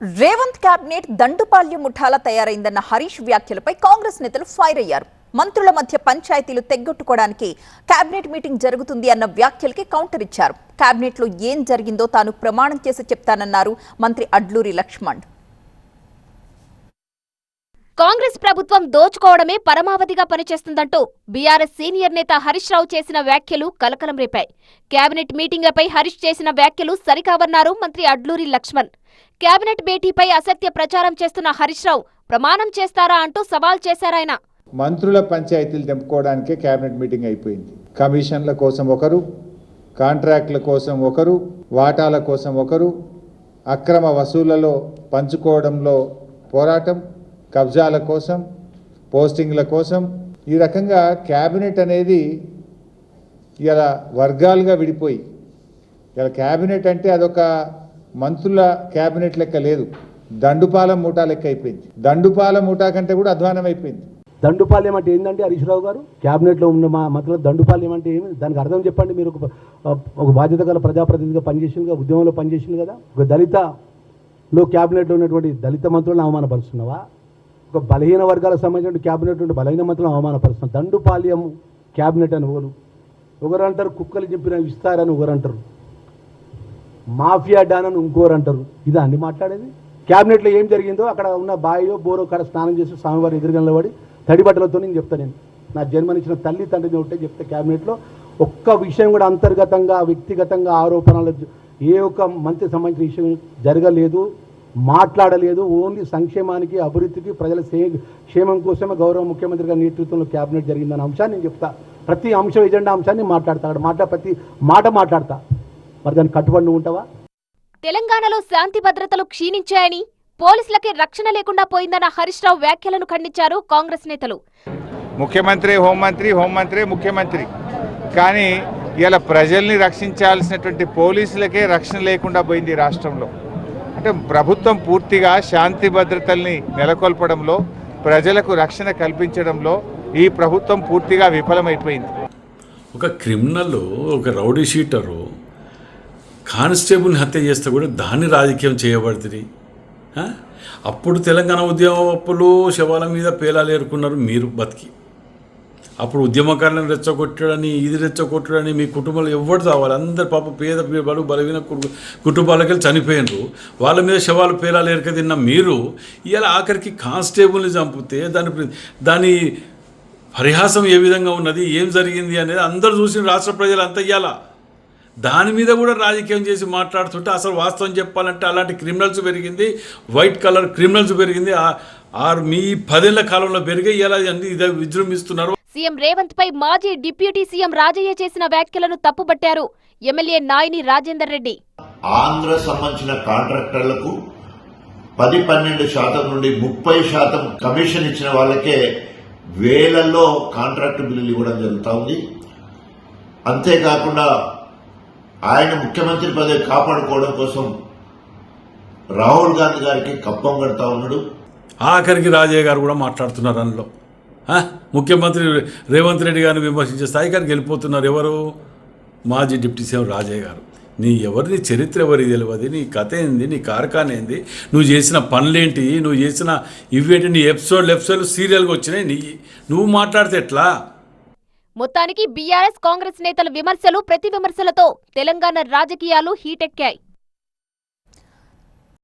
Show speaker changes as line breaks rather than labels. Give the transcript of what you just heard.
Revanth cabinet Dandupalya ముఠాల తయారైందన్న హరీష్ వ్యాఖ్యలపై కాంగ్రెస్ నేతలు ఫైర్ అయ్యారు. మంత్రుల మధ్య పంచాయతీలు తెగ్గొట్టుకోవడానికి కేబినెట్ మీటింగ్ జరుగుతుంది అన్న వ్యాఖ్యలకి కౌంటర్ ఇచ్చారు. కేబినెట్లో ఏం జరిగిందో తాను ప్రమాణం చేసి చెప్తానన్నారు మంత్రి అడ్లూరి లక్ష్మణ్.
కాంగ్రెస్ ప్రభుత్వం దోచుకోవడమే పరమావధిగా పనిచేస్తుందంటూ బీఆర్ఎస్ సీనియర్ నేత హరీష్ రావు చేసిన వ్యాఖ్యలు కలకలం రేపాయి. కేబినెట్ మీటింగ్లపై హరీష్ చేసిన వ్యాఖ్యలు సరికావన్నారు మంత్రి అడ్లూరి లక్ష్మణ్. కేబినెట్ భేటీపై అసత్య ప్రచారం చేస్తున్న హరీష్ రావు ప్రమాణం చేస్తారా అంటూ సవాల్ చేశారాయన
మంత్రుల పంచాయతీలు తెంపుకోవడానికే కేబినెట్ మీటింగ్ అయిపోయింది. కమిషన్ల కోసం ఒకరు కాంట్రాక్ట్ల కోసం ఒకరు వాటాల కోసం ఒకరు అక్రమ వసూళ్ళలో పంచుకోవడంలో పోరాటం కబ్జాల కోసం పోస్టింగ్ల కోసం ఈ రకంగా క్యాబినెట్ అనేది ఇలా వర్గాలుగా విడిపోయి ఇలా క్యాబినెట్ అంటే అదొక మంత్రుల క్యాబినెట్ లెక్క లేదు. దండుపాలెం మూటా లెక్క అయిపోయింది. దండుపాలెం మూటా కంటే కూడా అధ్వానం అయిపోయింది.
దండుపాలెం అంటే ఏంటంటే హరీష్ రావు గారు? క్యాబినెట్లో ఉన్న మా మతలో దండుపాలెం అంటే ఏమి? దానికి అర్థం చెప్పండి మీరు. ఒక ఒక బాధ్యత గల ప్రజాప్రతినిధిగా పనిచేసింది ఉద్యమంలో పనిచేసింది కదా. ఒక దళితలో క్యాబినెట్లో ఉన్నటువంటి దళిత మంత్రులను అవమానపరుస్తున్నావా? ఒక బలహీన వర్గాలకు సంబంధించిన క్యాబినెట్ ఉంటే బలహీన మంత్రులను అవమానపరుస్తున్నాం దండుపాల్యం క్యాబినెట్ అని ఒకరు. ఒకరు అంటారు కుక్కలు చెప్పిన ఇస్తారని ఒకరు అంటారు మాఫియా డాన్ అని ఇంకోరు అంటారు. ఇదా అండి మాట్లాడేది. క్యాబినెట్లో ఏం జరిగిందో అక్కడ ఉన్న బాయో బోరో కాడ స్నానం చేసి స్వామివారి ఎదురుగా నిలబడి తడి బట్టలతో నేను చెప్తాను నేను. నా జన్మనిచ్చిన తల్లి తండ్రిని ఉంటే చెప్తే క్యాబినెట్లో. ఒక్క విషయం కూడా అంతర్గతంగా వ్యక్తిగతంగా ఆరోపణలు ఏ ఒక్క మంత్రి సంబంధించిన విషయం జరగలేదు. మాట్లాడలేదు. ఓన్లీ సంక్షేమానికి అభివృద్ధికి ప్రజల క్షేమం కోసమే గౌరవ ముఖ్యమంత్రి గారి నేతృత్వంలో క్యాబినెట్ జరిగిందన్న అంశాన్ని నేను చెప్తా. ప్రతి అంశం ఎజెండా అంశాన్ని మాట్లాడతా. అక్కడ మాట్లా ప్రతి మాట మాట్లాడతా. మరి దానికి కట్టుబడి ఉంటావా?
తెలంగాణలో శాంతి భద్రతలు క్షీణించాయని పోలీసులకే రక్షణ లేకుండా పోయిందన్న హరీష్ రావు వ్యాఖ్యలను ఖండించారు కాంగ్రెస్ నేతలు.
ముఖ్యమంత్రి హోంమంత్రి హోంమంత్రి ముఖ్యమంత్రి. కానీ ఇలా ప్రజల్ని రక్షించాల్సినటువంటి పోలీసులకే రక్షణ లేకుండా పోయింది రాష్ట్రంలో. అంటే ప్రభుత్వం పూర్తిగా శాంతి భద్రతల్ని నెలకొల్పడంలో ప్రజలకు రక్షణ కల్పించడంలో ఈ ప్రభుత్వం పూర్తిగా విఫలమైపోయింది.
ఒక క్రిమినల్ ఒక రౌడీ షీటరు కానిస్టేబుల్ని హత్య చేస్తే కూడా దాన్ని రాజకీయం చేయబడుతుంది. అప్పుడు తెలంగాణ ఉద్యమం అప్పులు శవాల మీద పేలాలు ఏరుకున్నారు మీరు బతికి. అప్పుడు ఉద్యమకారులను రెచ్చగొట్టడని ఇది రెచ్చగొట్టడని మీ కుటుంబంలో ఎవరు చావాలి అందరు పాప పేద బలు బలహీన కుటుంబాలకి చనిపోయినరు. వాళ్ళ మీద శవాలు పేలాలు ఎరక తిన్న మీరు ఇలా ఆఖరికి కానిస్టేబుల్ని చంపితే దాని దాని పరిహాసం ఏ విధంగా ఉన్నది ఏం జరిగింది అనేది అందరూ చూసిన రాష్ట్ర ప్రజలు అంత ఇయ్యాల దాని మీద కూడా రాజకీయం చేసి మాట్లాడుతుంటే అసలు వాస్తవం చెప్పాలంటే అలాంటి క్రిమినల్స్ పెరిగింది వైట్ కలర్ క్రిమినల్స్ పెరిగింది. ఆ- ఆరు మీ పదేళ్ళ కాలంలో పెరిగి ఇలా అన్ని ఇదే విజృంభిస్తున్నారు.
సీఎం రేవంత్ పై మాజీ డిప్యూటీ సీఎం రాజయ్య చేసిన వ్యాఖ్యలను తప్పుబట్టారు ఎమ్మెల్యే నాయిని రాజేందర్ రెడ్డి.
ఆంధ్ర సంబంధించిన కాంట్రాక్టర్లకు పది పన్నెండు శాతం నుండి ముప్పై శాతం కమిషన్ ఇచ్చిన వాళ్ళకే వేలల్లో కాంట్రాక్ట్ బిల్లులు ఇవ్వడం జరుగుతూ ఉంది. అంతేకాకుండా ఆయన ముఖ్యమంత్రి పదవి కాపాడుకోవడం కోసం రాహుల్ గాంధీ గారికి కప్పం కడతా ఉన్నాడు.
ఆఖరికి రాజయ్య గారు కూడా మాట్లాడుతున్నారు అందులో? ముఖ్యమంత్రి రేవంత్ రెడ్డి గారిని విమర్శించే స్థాయి గారికి వెళ్ళిపోతున్నారు ఎవరు? మాజీ డిప్యూటీ సీఎం రాజయ్య గారు. నీ ఎవరి నీ చరిత్ర ఎవరికి తెలియదు నీ కథ ఏంది? నీ కార్ఖాన ఏంది? నువ్వు చేసిన పనులేంటి? నువ్వు చేసిన ఇవేంటి? నీ ఎపిసోడ్లు ఎపిసోడ్లు సీరియల్గా వచ్చినాయి. నీ నువ్వు మాట్లాడితే ఎట్లా?
మొత్తానికి బీఆర్ఎస్ కాంగ్రెస్ నేతల విమర్శలు ప్రతి విమర్శలతో తెలంగాణ రాజకీయాలు హీటెక్కాయి.